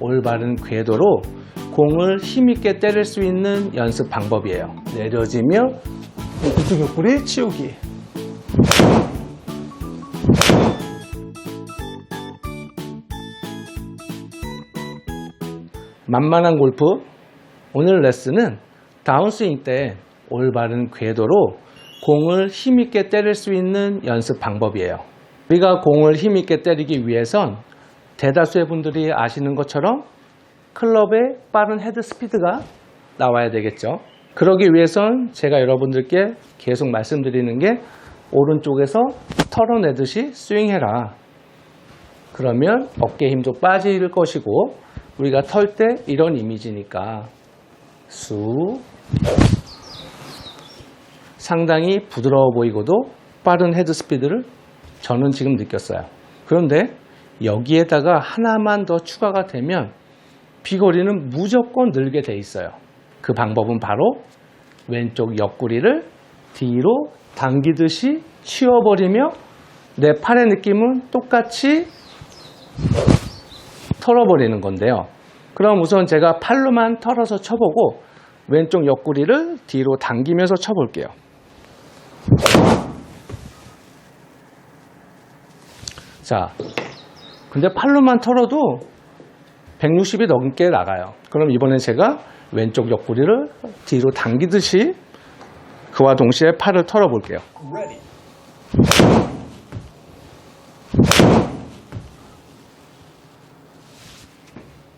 올바른 궤도로 공을 힘있게 때릴 수 있는 연습 방법이에요. 내려지며 그쪽 옆구리 치우기. 만만한 골프 오늘 레슨은 다운스윙 때 올바른 궤도로 공을 힘있게 때릴 수 있는 연습 방법이에요. 우리가 공을 힘있게 때리기 위해선 대다수의 분들이 아시는 것처럼 클럽의 빠른 헤드 스피드가 나와야 되겠죠. 그러기 위해선 제가 여러분들께 계속 말씀드리는 게 오른쪽에서 털어내듯이 스윙해라. 그러면 어깨 힘도 빠질 것이고 우리가 털 때 이런 이미지니까 수 상당히 부드러워 보이고도 빠른 헤드 스피드를 저는 지금 느꼈어요. 그런데 여기에다가 하나만 더 추가가 되면 비거리는 무조건 늘게 돼 있어요. 그 방법은 바로 왼쪽 옆구리를 뒤로 당기듯이 치워버리며 내 팔의 느낌은 똑같이 털어버리는 건데요. 그럼 우선 제가 팔로만 털어서 쳐보고 왼쪽 옆구리를 뒤로 당기면서 쳐볼게요. 자, 근데 팔로만 털어도 160이 넘게 나가요. 그럼 이번엔 제가 왼쪽 옆구리를 뒤로 당기듯이 그와 동시에 팔을 털어볼게요.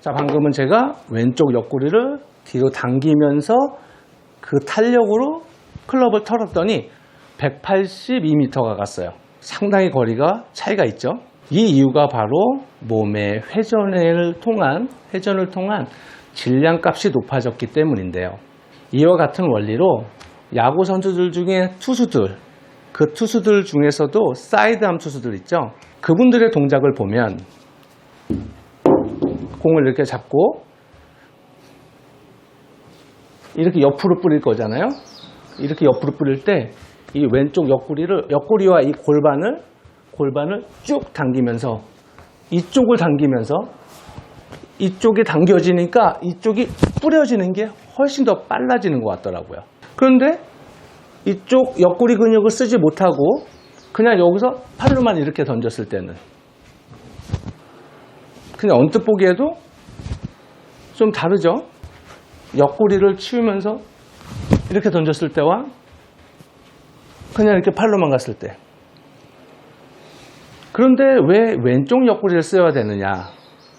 자, 방금은 제가 왼쪽 옆구리를 뒤로 당기면서 그 탄력으로 클럽을 털었더니 182m가 갔어요. 상당히 거리가 차이가 있죠. 이 이유가 바로 몸의 회전을 통한 회전을 통한 질량 값이 높아졌기 때문인데요. 이와 같은 원리로 야구 선수들 중에 투수들 그 투수들 중에서도 사이드암 투수들 있죠. 그분들의 동작을 보면 공을 이렇게 잡고 이렇게 옆으로 뿌릴 거잖아요. 이렇게 옆으로 뿌릴 때 이 왼쪽 옆구리를 옆구리와 이 골반을 골반을 쭉 당기면서 이쪽을 당기면서 이쪽이 당겨지니까 이쪽이 뿌려지는 게 훨씬 더 빨라지는 것 같더라고요. 그런데 이쪽 옆구리 근육을 쓰지 못하고 그냥 여기서 팔로만 이렇게 던졌을 때는 그냥 언뜻 보기에도 좀 다르죠? 옆구리를 치우면서 이렇게 던졌을 때와 그냥 이렇게 팔로만 갔을 때. 그런데 왜 왼쪽 옆구리를 써야 되느냐?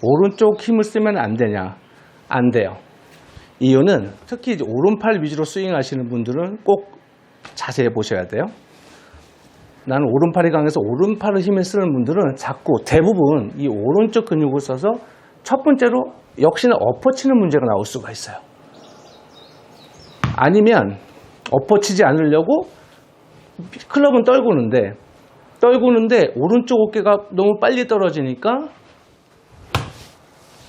오른쪽 힘을 쓰면 안 되냐? 안 돼요. 이유는 특히 오른팔 위주로 스윙하시는 분들은 꼭 자세히 보셔야 돼요. 나는 오른팔이 강해서 오른팔을 힘을 쓰는 분들은 자꾸 대부분 이 오른쪽 근육을 써서 첫 번째로 역시나 엎어치는 문제가 나올 수가 있어요. 아니면 엎어치지 않으려고 클럽은 떨구는데 떨구는데 오른쪽 어깨가 너무 빨리 떨어지니까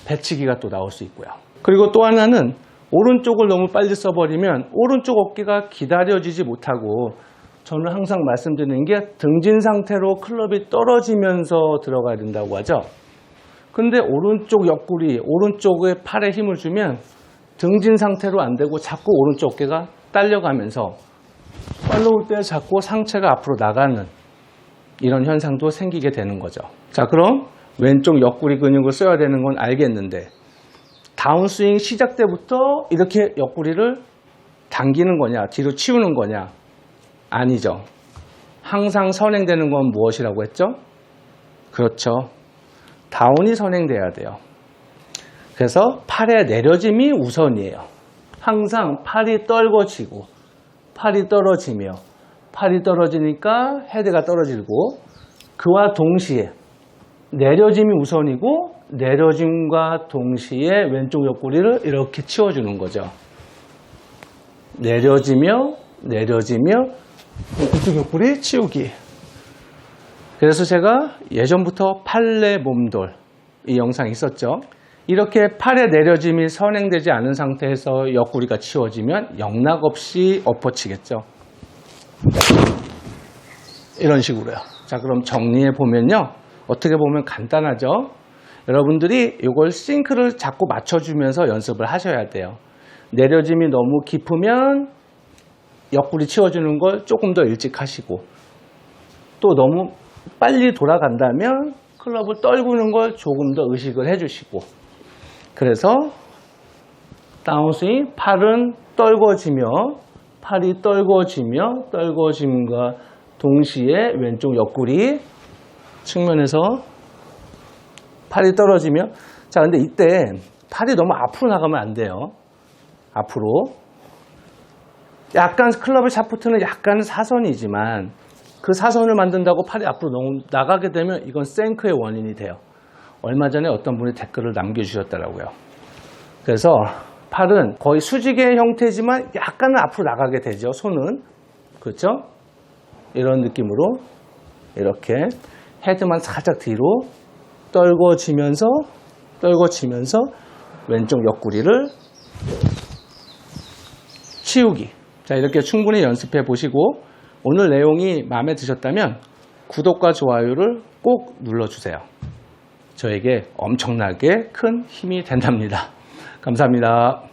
배치기가 또 나올 수 있고요. 그리고 또 하나는 오른쪽을 너무 빨리 써버리면 오른쪽 어깨가 기다려지지 못하고 저는 항상 말씀드리는 게 등진 상태로 클럽이 떨어지면서 들어가야 된다고 하죠. 근데 오른쪽 옆구리, 오른쪽에 팔에 힘을 주면 등진 상태로 안 되고 자꾸 오른쪽 어깨가 딸려가면서 팔로울 때 자꾸 상체가 앞으로 나가는 이런 현상도 생기게 되는 거죠. 자, 그럼 왼쪽 옆구리 근육을 써야 되는 건 알겠는데 다운스윙 시작 때부터 이렇게 옆구리를 당기는 거냐, 뒤로 치우는 거냐? 아니죠. 항상 선행되는 건 무엇이라고 했죠? 그렇죠. 다운이 선행돼야 돼요. 그래서 팔의 내려짐이 우선이에요. 항상 팔이 떨궈지고, 팔이 떨어지며, 팔이 떨어지니까 헤드가 떨어지고, 그와 동시에 내려짐이 우선이고, 내려짐과 동시에 왼쪽 옆구리를 이렇게 치워주는 거죠. 내려지며, 내려지며, 이쪽 옆구리 치우기. 그래서 제가 예전부터 팔레 몸돌 이 영상이 있었죠. 이렇게 팔의 내려짐이 선행되지 않은 상태에서 옆구리가 치워지면 영락 없이 엎어치겠죠. 이런 식으로요. 자, 그럼 정리해 보면요. 어떻게 보면 간단하죠. 여러분들이 이걸 싱크를 자꾸 맞춰주면서 연습을 하셔야 돼요. 내려짐이 너무 깊으면 옆구리 치워주는 걸 조금 더 일찍 하시고 또 너무 빨리 돌아간다면 클럽을 떨구는 걸 조금 더 의식을 해주시고 그래서 다운스윙 팔은 떨궈지며 팔이 떨궈지며 떨궈짐과 동시에 왼쪽 옆구리 측면에서 팔이 떨어지며 자 근데 이때 팔이 너무 앞으로 나가면 안 돼요. 앞으로. 약간 클럽의 샤프트는 약간 사선이지만 그 사선을 만든다고 팔이 앞으로 너무 나가게 되면 이건 생크의 원인이 돼요. 얼마 전에 어떤 분이 댓글을 남겨주셨더라고요. 그래서 팔은 거의 수직의 형태지만 약간은 앞으로 나가게 되죠 손은 그렇죠 이런 느낌으로 이렇게 헤드만 살짝 뒤로 떨궈지면서 떨궈지면서 왼쪽 옆구리를 치우기. 자, 이렇게 충분히 연습해 보시고 오늘 내용이 마음에 드셨다면 구독과 좋아요를 꼭 눌러주세요. 저에게 엄청나게 큰 힘이 된답니다. 감사합니다.